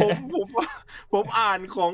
ผมผมผมอ่านของ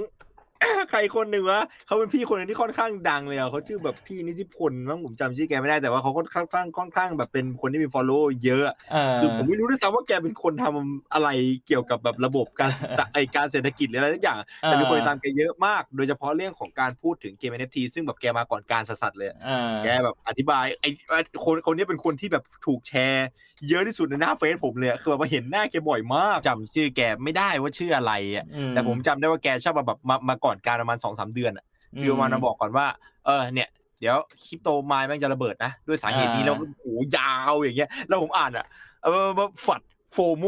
ใครคนหนึ่งวะเขาเป็นพี่คนหนึงที่ค่อนข้างดังเลยอะเขาชื่อแบบพี่นิติพลมั้งผมจำชื่อแกไม่ได้แต่ว่าเขาค่อนข้างค่อนข้างค่อนข้างแบบเป็นคนที่มี follow เยอะอะเออคือผมไม่รู้ด้วยซ้ำว่าแกเป็นคนทำอะไรเกี่ยวกับแบบระบบการศึกษาไอการเศรษฐกิจหรืออะไรทุกอย่างแต่มีคนติดตามแกเยอะมาก โดยเฉพาะเรื่องของการพูดถึงเกม NFT ซึ่งแบบแกมาก่อนการสัสๆเลยเออแกแบบอธิบายไอ้ไอ้คนคนนี้เป็นคนที่แบบถูกแชร์ เยอะที่สุดในหน้าเฟซผมเลยอะคือแบบว่าเห็นหน้าแกบ่อยมากจำชื่อแกไม่ได้ว่าชื่ออะไรอะอืแต่ผมจำได้ว่าแกชอบมาแบบมามาก่อนการประมาณสองสามเดือนอะฟิวมามาบอกก่อนว่า เออเนี่ยเดี๋ยวคริปโตไมล์แม่งจะระเบิดนะ ด้วยสาเหตุนี้แล้วโอ้โหยาวอย่างเงี้ย แล้วผมอ่านอะเออฝัดโฟโม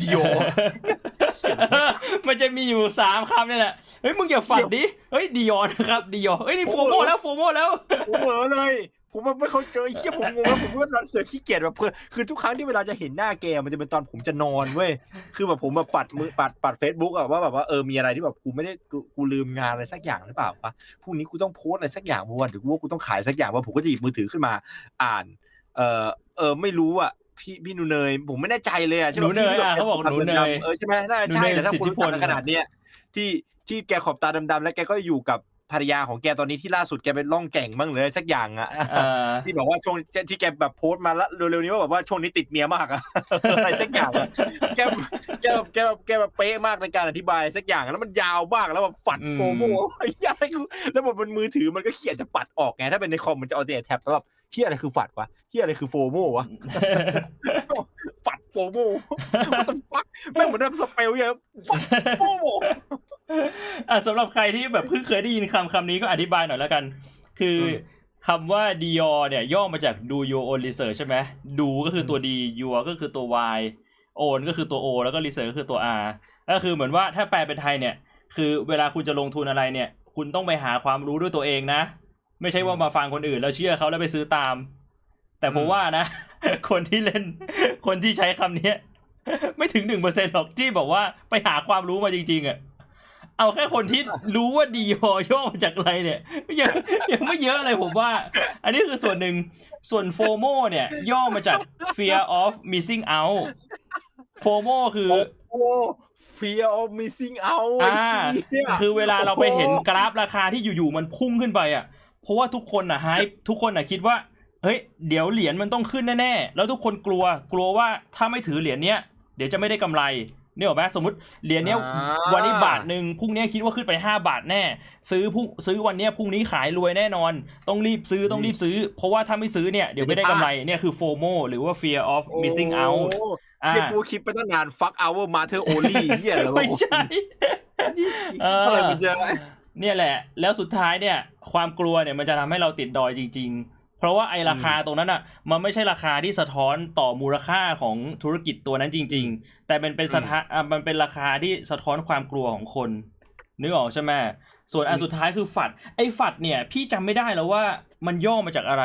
ดิโอมันจะมีอยู่สามคำนี่แหละ เฮ้ยมึงอย่าฝันดิ เฮ้ยดิยอนะครับดิยอเฮ้ยนี่โฟโมแล้วโฟโมแล้วผมเหมอเลย ผมแบบไม่เข้าใจเฮียผมงงแล้วผมก็เสือขี้เกียจแบบเพื่อคือทุกครั้งที่เวลาจะเห็นหน้าแกมันจะเป็นตอนผมจะนอนเว้ยคือแบบผมแบบปัดมือปัดปัดเฟซบุ๊กอะว่าแบบว่าเออมีอะไรที่แบบกูไม่ได้กูกูลืมงานอะไรสักอย่างหรือเปล่าวะพรุ่งนี้กูต้องโพสต์อะไรสักอย่างเพราะว่าเดี๋ยวกูว่ากูต้องขายสักอย่างว่าผมก็จะหยิบมือถือขึ้นมา อ่าน เออเออไม่รู้อะพี่พี่หนูเนยผมไม่แน่ใจเลยอะใช่หนูเนยพี่ที่แบบอะเขาบอกหนูเนยเออใช่ไหมน่าจะใช่หนูเนยแต่ถ้าคุณรู้จักสิทธิพล กันขนาดเนี้ยที่ที่แกขอบตาดำๆแล้วแกก็อยู่กับ ภรรยาของแกตอนนี้ที่ล่าสุดแกเป็นล่องแก่งบ้างเลยสักอย่างอะเออที่บอกว่าช่วงที่แกแบบโพสต์มาแล้วเร็วๆนี้ว่าแบบว่าช่วงนี้ติดเมียมากอะอะไรสักอย่างอะแกแกแกแบบแกแบบเป๊ะมากในการอธิบายสักอย่างแล้วมันยาวมากแล้วแบบฝัดอืมโฟโมไอ้ยากูแล้วบนมือถือมันก็เขียนจะปัดออกไงถ้าเป็นในคอมมันจะเอาแต่แท็บแล้วแบบที่อะไรคือฝัดวะที่อะไรคือโฟโมวะฝัดโฟโมมันต้องฟักแม่งเหมือนแบบสเปลเยอะฝัดโฟโม อะสำหรับใครที่แบบเพิ่งเคยได้ยินคำคำนี้ก็อธิบายหน่อยแล้วกัน คืออมคำว่า Dior เนี่ยย่อมาจาก do your own research ใช่ไหม do ก็คือตัว D your ก็คือตัว Y own ก็คือตัว O แล้วก็ research ก็คือตัว R ก็คือเหมือนว่าถ้าแปลเป็นไทยเนี่ย คือเวลาคุณจะลงทุนอะไรเนี่ย คุณต้องไปหาความรู้ด้วยตัวเองนะ ไม่ใช่ว่ามาฟังคนอื่นแล้วเชื่อเขาแล้วไปซื้อตาม แต่ผมว่านะ คนที่เล่น คนที่ใช้คำเนี้ยไม่ถึงหนึ่งเปอร์เซ็นหรอกที่บอกว่าไปหาความรู้มาจริงๆอะ เอาแค่คนที่รู้ว่าดีอย่อมาจากอะไรเนี่ยยังยังไม่เยอะเลยผมว่า อันนี้คือส่วนหนึ่งส่วนโฟโมเนี่ย ย่อมาจาก fear of missing out โฟโมคือโอ้ fear of missing out อ่าไอ้เหี้ยคือเวลาเราไปเห็นกราฟราคาที่อยู่ๆมันพุ่งขึ้นไปอะ เพราะว่าทุกคนอะไฮทุกคนอะคิดว่าเฮ้ยเดี๋ยวเหรียญมันต้องขึ้นแน่ๆ แล้วทุกคนกลัวกลัวว่าถ้าไม่ถือเหรียญเนี้ยเดี๋ยวจะไม่ได้กำไร เนี่ยหรอกไหมสมมติเหรียญเนี้ยอ่าวันนี้บาทหนึ่งพรุ่งนี้คิดว่าขึ้นไปห้าบาทแน่ ซื้อพรุ่งซื้อวันเนี้ยพรุ่งนี้ขายรวยแน่นอน ต้องรีบซื้อต้องรีบซื้อ เพราะว่าถ้าไม่ซื้อเนี่ยเดี๋ยวไม่ได้กำไรเนี่ยคือ FOMO หรือว่า fear of missing out โอ้อ่าเรียกกูคิดไปตั้งนาน fuck our matter only เหี้ยแล้วไม่ใช่เอออะไรมันจะเนี่ยแหละ แล้วสุดท้ายเนี่ย ความกลัวเนี่ยมันจะทำให้เราติดดอยจริง ๆ เพราะว่าไอ้ราคาตรงนั้นอะ มันไม่ใช่ราคาที่สะท้อนต่อมูลค่าของธุรกิจตัวนั้นจริง ๆ แต่เป็นเป็นสะท้าอะมันเป็นราคาที่สะท้อนความกลัวของคน นึกออกใช่ไหมส่วนอันสุดท้ายคือฝัด ไอ้ฝัดเนี่ย พี่จำไม่ได้แล้วว่ามันย่อมาจากอะไร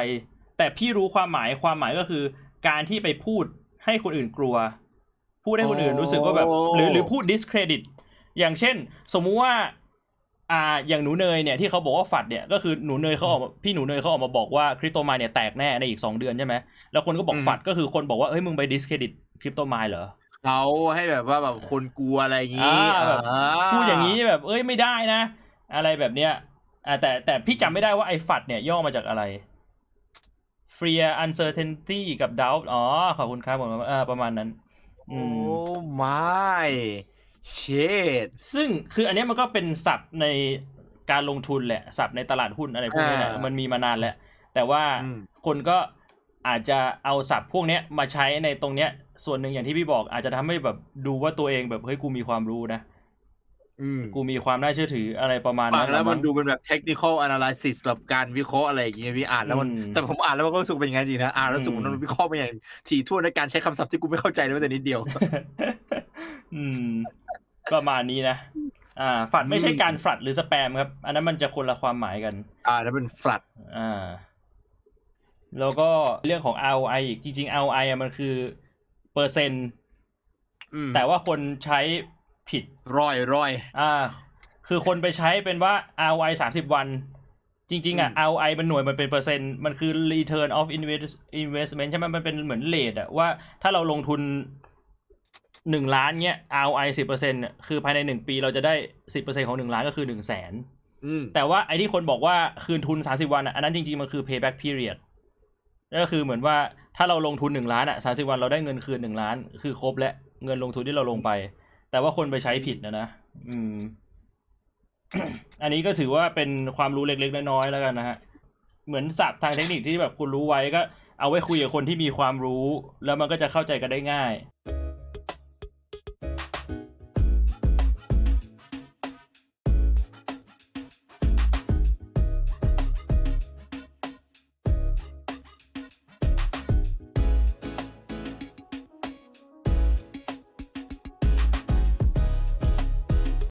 แต่พี่รู้ความหมายความหมายก็คือ การที่ไปพูดให้คนอื่นกลัว พูดให้คนอื่นรู้สึกว่าแบบ หรือหรือพูด discredit อย่างเช่น สมมุติว่า อ่าอย่างหนูเนยเนี่ยที่เขาบอกว่าฝัดเนี่ยก็คือหนูเนยเขาออกมาพี่หนูเนยเขาออกมาบอกว่าคริปโตไมน์เนี่ยแตกแน่ในอีกสองเดือนใช่ไหมแล้วคนก็บอกอืมฝัดก็คือคนบอกว่าเฮ้ยมึงไป discredit คริปโตไมน์เหรอเขาให้แบบว่าแบบคนกลัวอะไรอย่างงี้อ่าแบบอ่าพูดอย่างนี้แบบเอ้ยไม่ได้นะ อะไรแบบเนี้ยอ่าแต่แต่พี่จำไม่ได้ว่าไอ้ฝัดเนี่ยย่อมาจากอะไร fear uncertainty กับ doubt อ๋อขอบคุณครับผมอ่าประมาณนั้นอืโอ้ม my shit ซึ่งคืออันเนี้ยมันก็เป็นศัพท์ในการลงทุนแหละศัพท์ในตลาดหุ้นอะไรพวกนี้แหละอ่ามัมันมีมานานแล้ว แต่ว่าอืมคนก็อาจจะเอาศัพท์พวกเนี้ยมาใช้ในตรงเนี้ย ส่วนหนึ่งอย่างที่พี่บอกอาจจะทำให้แบบดูว่าตัวเองแบบเฮ้ยกูมีความรู้นะอืมกูมีความน่าเชื่อถืออะไรประมาณฟันั้งนแล้วมันงดูเป็นแบบ technical analysis แบบการวิเคราะห์อะไรอย่างเงี้ยพี่อ่านแล้วมันอืมแต่ผมอ่านแล้วมันก็รู้สึกเป็นอย่างนั้นจริงนะอ่านแล้วรู้สึกอืมมันวิเคราะห์มาอย่างถี่ถ้วนในการใช้คำศัพท์ที่กูไม่เข้าใจเลยแม้แต่นิดเดียว อืม ประมาณนี้นะ อ่าฝัดไม่ใช่การฝัดหรือสแปมครับ อันนั้นมันจะคนละความหมายกัน อ่าแล้วเป็น flat อ่า แล้วก็เรื่องของ ROI อีกจริงๆ ROI อะมันคือเปอร์เซ็นต์อืมแต่ว่าคนใช้ผิดร้อยร้อยอ่า คือคนไปใช้เป็นว่า ROI สามสิบวัน จริง ๆ อะอืม ROI เป็นหน่วยมันเป็นเปอร์เซ็นต์ มันคือ return of invest investment ใช่ไหมมันเป็นเหมือนเลทอะว่าถ้าเราลงทุน หนึ่งล้านเนี้ย ROI สิบเปอร์เซ็นต์เนี่ยคือภายในหนึ่งปีเราจะได้สิบเปอร์เซ็นของหนึ่งล้านก็คือหนึ่งแสนอืมแต่ว่าไอ้ที่คนบอกว่าคืนทุนสาสิบวันอะอันนั้นจริงๆมันคือ payback period ก็คือเหมือนว่าถ้าเราลงทุนหนึ่งล้านอะสาสิบวันเราได้เงินคืนหนึ่งล้าน คือครบและเงินลงทุนที่เราลงไป แต่ว่าคนไปใช้ผิดนะนะอืม อันนี้ก็ถือว่าเป็นความรู้เล็กๆน้อยๆแล้วกันนะฮะเหมือนศัพท์ทางเทคนิคที่แบบคุณรู้ไว้ก็ เอาไว้คุยกับคนที่มีความรู้ แล้วมันก็จะเข้าใจกันได้ง่าย